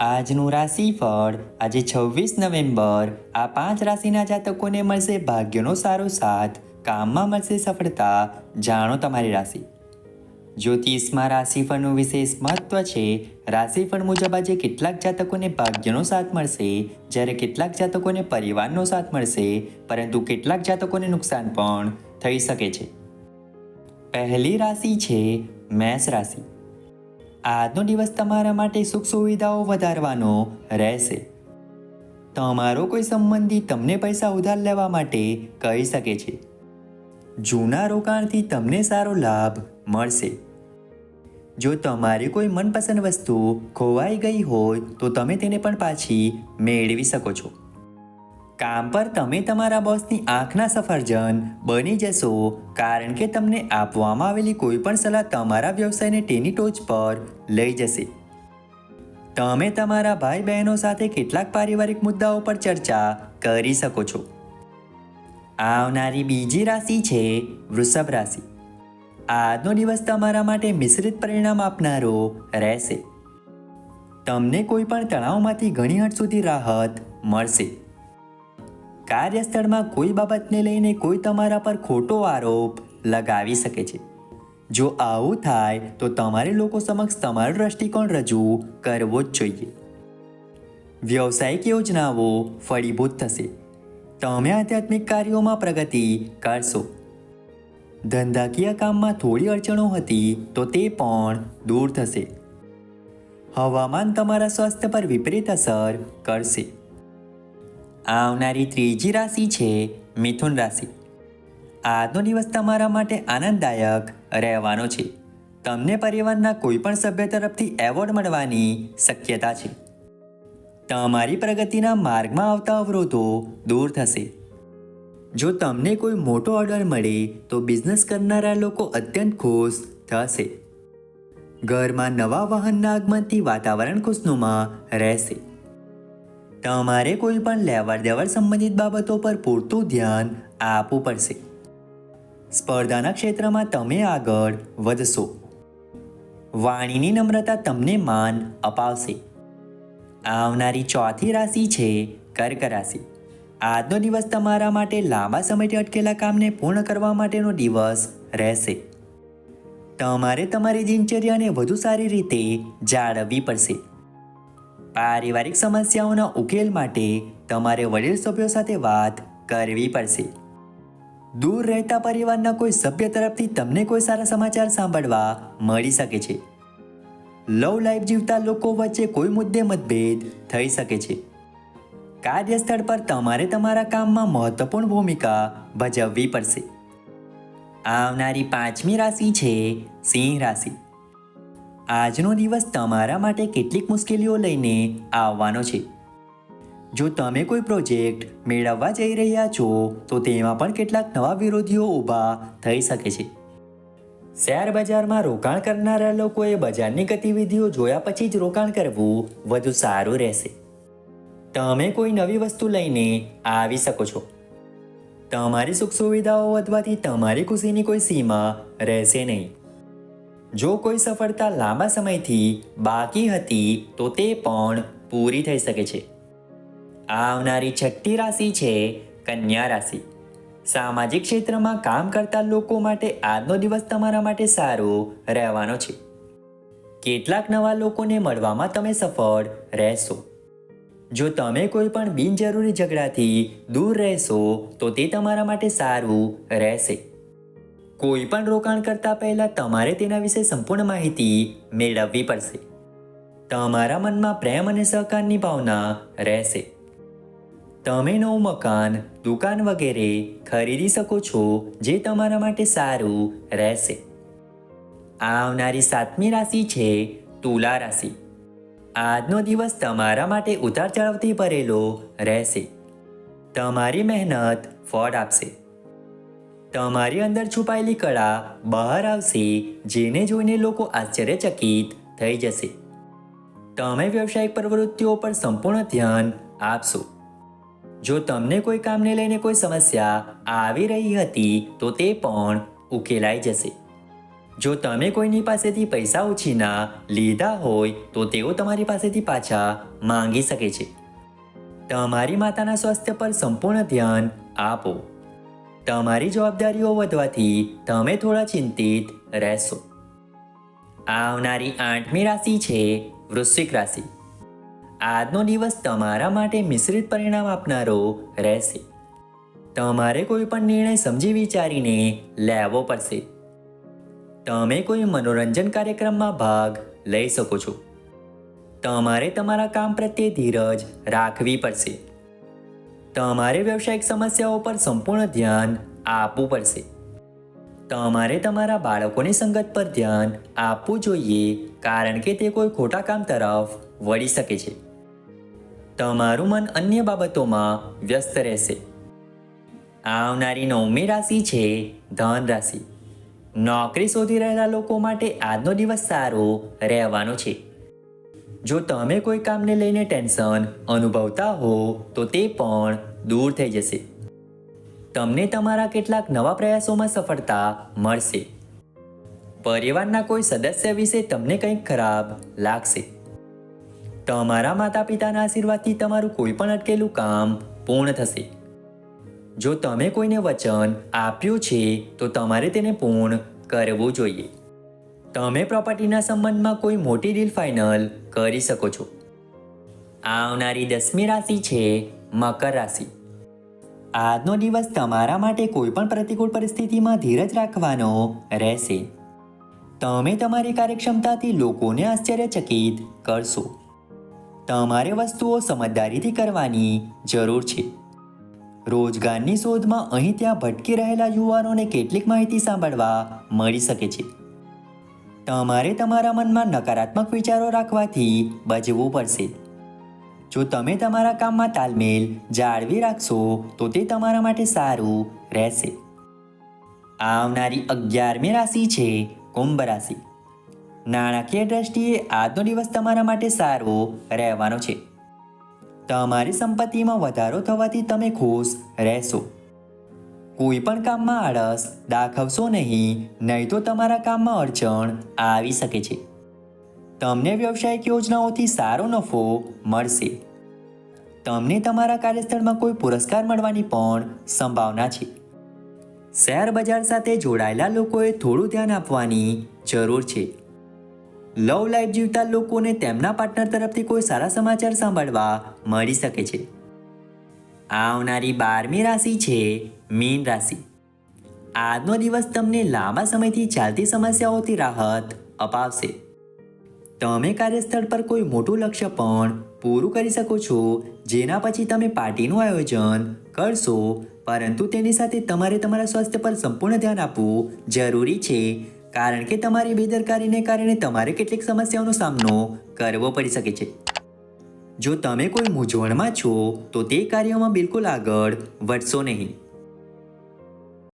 આજનું રાશિફળ. આજે છવ્વીસ નવેમ્બર. આ પાંચ રાશિના જાતકોને મળશે ભાગ્યનો સારો સાથ. કામમાં મળશે સફળતા. જાણો તમારી રાશિ. જ્યોતિષમાં રાશિફળનું વિશેષ મહત્વ છે. રાશિફળ મુજબ આજે કેટલાક જાતકોને ભાગ્યનો સાથ મળશે. જ્યારે કેટલાક જાતકોને પરિવારનો સાથ મળશે. પરંતુ કેટલાક જાતકોને નુકસાન પણ થઈ શકે છે. પહેલી રાશિ છે મેષ રાશિ. આજનો દિવસ તમારા માટે સુખ સુવિધાઓ વધારવાનો રહેશે. તમારો કોઈ સંબંધી તમને પૈસા ઉધાર લેવા માટે કહી શકે છે. જૂના રોકાણથી તમને સારો લાભ મળશે. જો તમારી કોઈ મનપસંદ વસ્તુ ખોવાઈ ગઈ હોય તો તમે તેને પણ પાછી મેળવી શકો છો. કામ પર તમે તમારા બોસની આંખના સફરજન બની જશો. કારણ કે તમને આપવામાં આવેલી કોઈ પણ સલાહ તમારા વ્યવસાયને તેની ટોચ પર લઈ જશે. તમે તમારા ભાઈ બહેનો સાથે કેટલાક પારિવારિક મુદ્દાઓ પર ચર્ચા કરી શકો છો. આવનારી બીજી રાશિ છે વૃષભ રાશિ. આજનો દિવસ તમારા માટે મિશ્રિત પરિણામ આપનારો રહેશે. તમને કોઈ પણ તણાવમાંથી ઘણી હદ સુધી રાહત મળશે. કાર્યસ્થળમાં કોઈ બાબતને લઈને કોઈ તમારા પર ખોટો આરોપ લગાવી શકે છે. જો આવું થાય, તો તમારે લોકો સમક્ષ તમારો દ્રષ્ટિકોણ રજૂ કરવો જ જોઈએ. વ્યવસાયિક યોજનાઓ ફળીભૂત થશે. તમે આધ્યાત્મિક કાર્યોમાં પ્રગતિ કરશો. ધંધાકીય કામમાં થોડી અડચણો હતી, તો તે પણ દૂર થશે. હવામાન તમારા સ્વાસ્થ્ય પર વિપરીત અસર કરશે. આવનારી ત્રીજી રાશિ છે મિથુન રાશિ. આજનો દિવસ તમારા માટે આનંદદાયક રહેવાનો છે. તમને પરિવારના કોઈપણ સભ્ય તરફથી એવોર્ડ મળવાની શક્યતા છે. તમારી પ્રગતિના માર્ગમાં આવતા અવરોધો દૂર થશે. જો તમને કોઈ મોટો ઓર્ડર મળે તો બિઝનેસ કરનારા લોકો અત્યંત ખુશ થશે. ઘરમાં નવા વાહનના આગમનથી વાતાવરણ ખુશનુમા રહેશે. તમારે કોઈ પણ લેવડ દેવડ સંબંધિત બાબતો પર પૂરતું ધ્યાન આપવું પડશે. સ્પર્ધાના ક્ષેત્રમાં તમે આગળ વધશો. વાણીની નમ્રતા તમને માન અપાવશે. આવનારી ચોથી રાશિ છે કર્ક રાશિ. આજનો દિવસ તમારા માટે લાંબા સમયથી અટકેલા કામને પૂર્ણ કરવા માટેનો દિવસ રહેશે. તમારે તમારી દિનચર્યાને વધુ સારી રીતે જાળવવી પડશે. પારિવારિક સમસ્યાઓના ઉકેલ માટે તમારે વડીલ સભ્યો સાથે વાત કરવી પડશે. દૂર રહેતા પરિવારના કોઈ સભ્ય તરફથી તમને કોઈ સારા સમાચાર સાંભળવા મળી શકે છે. લવ લાઈફ જીવતા લોકો વચ્ચે કોઈ મુદ્દે મતભેદ થઈ શકે છે. કાર્યસ્થળ પર તમારે તમારા કામમાં મહત્વપૂર્ણ ભૂમિકા ભજવવી પડશે. આવનારી પાંચમી રાશિ છે સિંહ રાશિ. આજનો દિવસ તમારા માટે કેટલીક મુશ્કેલીઓ લઈને આવવાનો છે. જો તમે કોઈ પ્રોજેક્ટ મેળવવા જઈ રહ્યા છો, તો તેમાં પણ કેટલાક નવા વિરોધીઓ ઊભા થઈ શકે છે. શેર બજારમાં રોકાણ કરનારા લોકોએ બજારની ગતિવિધિઓ જોયા પછી જ રોકાણ કરવું વધુ સારું રહેશે. તમે કોઈ નવી વસ્તુ લઈને આવી શકો છો. તમારી સુખ સુવિધાઓ વધવાથી તમારી ખુશીની કોઈ સીમા રહેશે નહીં. જો કોઈ સફળતા લાંબા સમયથી બાકી હતી, તો તે પણ પૂરી થઈ શકે છે. આવનારી છઠ્ઠી રાશિ છે કન્યા રાશિ. સામાજિક ક્ષેત્રમાં કામ કરતા લોકો માટે આજનો દિવસ તમારા માટે સારો રહેવાનો છે. કેટલાક નવા લોકોને મળવામાં તમે સફળ રહેશો. જો તમે કોઈ પણ બિનજરૂરી ઝઘડાથી દૂર રહેશો, તો તે તમારા માટે સારું રહેશે. કોઈ પણ રોકાણ કરતા પહેલા તમારે તેના વિશે સંપૂર્ણ માહિતી મેળવવી પડશે. તમારા મનમાં પ્રેમ અને સહકારની ભાવના રહેશે. તમે નવું મકાન, દુકાન વગેરે ખરીદી શકો છો જે તમારા માટે સારું રહેશે. આવનારી સાતમી રાશિ છે તુલા રાશિ. આજનો દિવસ તમારા માટે ઉતાર ચઢાવથી ભરેલો રહેશે. તમારી મહેનત ફળ આપશે. તમારી અંદર છુપાયેલી કળા બહાર આવશે, જેને જોઈને લોકો આશ્ચર્યચકિત થઈ જશે. તમે વ્યવસાયિક પ્રવૃત્તિઓ પર સંપૂર્ણ ધ્યાન આપશો. જો તમને કોઈ કામને લઈને કોઈ સમસ્યા આવી રહી હતી, તો તે પણ ઉકેલાઈ જશે. જો તમે કોઈની પાસેથી પૈસા ઉછીના લીધા હોય, તો તેઓ તમારી પાસેથી પાછા માંગી શકે છે. તમારી માતાના સ્વાસ્થ્ય પર સંપૂર્ણ ધ્યાન આપો. તમારી જવાબદારીઓ વધવાથી તમે થોડા ચિંતિત રહેશો. આવનારી આઠમી રાશિ છે વૃશ્ચિક રાશિ. આજનો દિવસ તમારા માટે મિશ્રિત પરિણામ આપનારો રહેશે. તમારે કોઈ પણ નિર્ણય સમજી વિચારીને લેવો પડશે. તમે કોઈ મનોરંજન કાર્યક્રમમાં ભાગ લઈ શકો છો. તમારે તમારા કામ પ્રત્યે ધીરજ રાખવી પડશે. તમારે વ્યવસાયિક સમસ્યાઓ પર સંપૂર્ણ ધ્યાન આપવું પડશે. તમારે તમારા બાળકોની સંગત પર ધ્યાન આપવું જોઈએ કારણ કે તે કોઈ ખોટા કામ તરફ વળી શકે છે. તમારું મન અન્ય બાબતોમાં વ્યસ્ત રહેશે. આવનારી નવમી રાશિ છે ધન રાશિ. નોકરી શોધી રહેલા લોકો માટે આજનો દિવસ સારો રહેવાનો છે. જો તમે કોઈ કામને લઈને ટેન્શન અનુભવતા હો, તો તે પણ દૂર થઈ જશે. તમને તમારા કેટલાક નવા પ્રયાસોમાં સફળતા મળશે. પરિવારના કોઈ સદસ્ય વિશે તમને કંઈક ખરાબ લાગશે. તમારા માતા પિતાના આશીર્વાદથી તમારું કોઈ પણ અટકેલું કામ પૂર્ણ થશે. જો તમે કોઈને વચન આપ્યું છે, તો તમારે તેને પૂર્ણ કરવું જોઈએ. તમે પ્રોપર્ટીના સંબંધમાં કોઈ મોટી ડીલ ફાઇનલ કરી શકો છો. આવનારી દસમી રાશિ છે મકર રાશિ. આજનો દિવસ તમારા માટે કોઈ પણ પ્રતિકૂળ પરિસ્થિતિમાં ધીરજ રાખવાનો રહેશે. તમે તમારી કાર્યક્ષમતાથી લોકોને આશ્ચર્યચકિત કરશો. તમારે વસ્તુઓ સમજદારીથી કરવાની જરૂર છે. રોજગારની શોધમાં અહીં ત્યાં ભટકી રહેલા યુવાનોને કેટલીક માહિતી સાંભળવા મળી શકે છે. તમારે તમારા મનમાં નકારાત્મક વિચારો રાખવાથી બચવું પડશે. જો તમે તમારા કામમાં તાલમેલ જાળવી રાખશો, તો તે તમારા માટે સારું રહેશે. આવનારી અગિયારમી રાશિ છે કુંભ રાશિ. નાણાકીય દ્રષ્ટિએ આજનો દિવસ તમારા માટે સારો રહેવાનો છે. તમારી સંપત્તિમાં વધારો થવાથી તમે ખુશ રહેશો. કોઈ પણ કામમાં આળસ દાખવશો નહીં નહીં તો તમારા કામમાં અડચણ આવી શકે છે. તમને વ્યવસાયિક યોજનાઓથી સારો નફો મળશે. તમને તમારા કાર્યસ્થળમાં કોઈ પુરસ્કાર મળવાની પણ સંભાવના છે. શેર બજાર સાથે જોડાયેલા લોકોએ થોડું ધ્યાન આપવાની જરૂર છે. લવ લાઈફ જીવતા લોકોને તેમના પાર્ટનર તરફથી કોઈ સારા સમાચાર સાંભળવા મળી શકે છે. આવનારી બારમી રાશિ છે મીન રાશિ. આજનો દિવસ તમને લાંબા સમયથી ચાલતી સમસ્યાઓથી રાહત અપાવશે. તમે કાર્યસ્થળ પર કોઈ મોટું લક્ષ્ય પણ પૂરું કરી શકો છો, જેના પછી તમે પાર્ટીનું આયોજન કરશો, પરંતુ તેની સાથે તમારે તમારા સ્વાસ્થ્ય પર સંપૂર્ણ ધ્યાન આપવું જરૂરી છે, કારણ કે તમારી બેદરકારીને કારણે તમારે કેટલીક સમસ્યાઓનો સામનો કરવો પડી શકે છે. જો તમે કોઈ મૂંઝવણમાં છો તો તે કાર્યમાં બિલકુલ આગળ વધશો નહીં.